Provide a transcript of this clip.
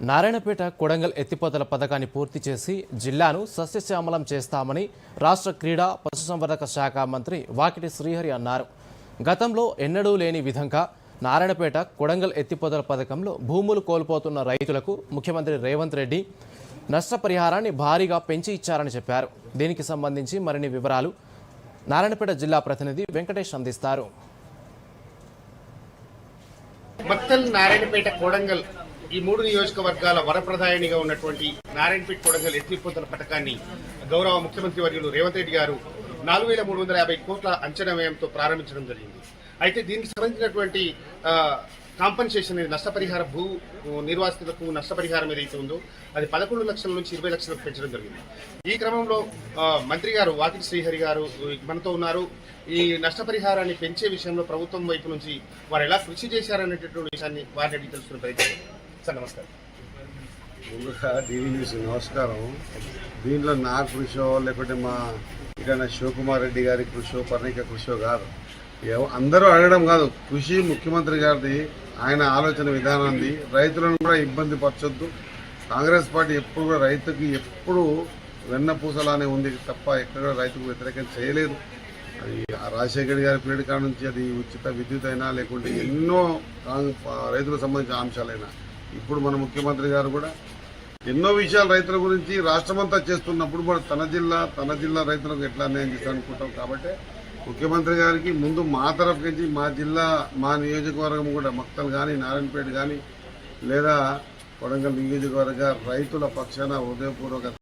నారాయణపేట కొడంగల్ ఎత్తిపోతల పథకాన్ని పూర్తి చేసి జిల్లాను సస్యశ్యామలం చేస్తామని రాష్ట్ర క్రీడా పశుసంవర్ధక శాఖ మంత్రి వాకిటి శ్రీహరి అన్నారు. గతంలో ఎన్నడూ లేని విధంగా నారాయణపేట కొడంగల్ ఎత్తిపోతల పథకంలో భూములు కోల్పోతున్న రైతులకు ముఖ్యమంత్రి రేవంత్ రెడ్డి నష్టపరిహారాన్ని భారీగా పెంచి ఇచ్చారని చెప్పారు. దీనికి సంబంధించి మరిన్ని వివరాలు నారాయణపేట జిల్లా ప్రతినిధి వెంకటేష్ అందిస్తారు. మక్తల్ నారాయణపేట కోడంగల్ ఈ మూడు నియోజకవర్గాల వరప్రదాయనిగా ఉన్నటువంటి నారాయణపేట కోడంగల్ ఎత్తిపోతల పథకాన్ని గౌరవ ముఖ్యమంత్రి వర్యులు రేవంత్ రెడ్డి గారు నాలుగు వేల మూడు వందల యాభై కోట్ల అంచనా వ్యయంతో ప్రారంభించడం జరిగింది. అయితే దీనికి సంబంధించినటువంటి కాంపన్సేషన్ అనేది నష్టపరిహార భూ నిర్వాసితులకు నష్టపరిహారం ఏదైతే ఉందో అది పదకొండు లక్షల నుంచి ఇరవై లక్షలకు పెంచడం జరిగింది. ఈ క్రమంలో మంత్రి గారు వాకిటి శ్రీహరి గారు మనతో ఉన్నారు. ఈ నష్టపరిహారాన్ని పెంచే విషయంలో ప్రభుత్వం వైపు నుంచి వారు ఎలా కృషి చేశారనేటటువంటి విషయాన్ని వారిని అడిగి తెలుసుకునే ప్రయత్నం సార్ నమస్కారం. ముందుగా డీవీ న్యూస్ నమస్కారం. దీంట్లో నా కృషో లేకుంటే మా ఇక్కడ శివకుమార్ రెడ్డి గారి కృషో పర్ణిక కృషో కాదు అందరూ అడగడం కాదు. కృషి ముఖ్యమంత్రి గారిది ఆయన ఆలోచన విధానాన్ని. రైతులను కూడా ఇబ్బంది పరచొద్దు. కాంగ్రెస్ పార్టీ ఎప్పుడు కూడా రైతుకి ఎప్పుడు వెన్నపూసలానే ఉంది తప్ప ఎక్కడ కూడా రైతుకు వ్యతిరేకం చేయలేదు. అది రాజశేఖర్ గారి పీరియడ్ కాడ నుంచి అది ఉచిత విద్యుత్ అయినా లేకుంటే ఎన్నో రైతులకు సంబంధించిన అంశాలైనా ఇప్పుడు మన ముఖ్యమంత్రి గారు కూడా ఎన్నో విషయాలు రైతుల గురించి రాష్ట్రమంతా చేస్తున్నప్పుడు మన తన జిల్లా తన జిల్లా రైతులకు ఎట్లా అన్యాయం చేస్తా అనుకుంటాం. కాబట్టి ముఖ్యమంత్రి గారికి ముందు మా తరఫు నుంచి మా జిల్లా మా నియోజకవర్గం కూడా మక్తల్ కానీ నారాయణపేట కానీ లేదా కొడంగల్ నియోజకవర్గ రైతుల పక్షాన హృదయపూర్వక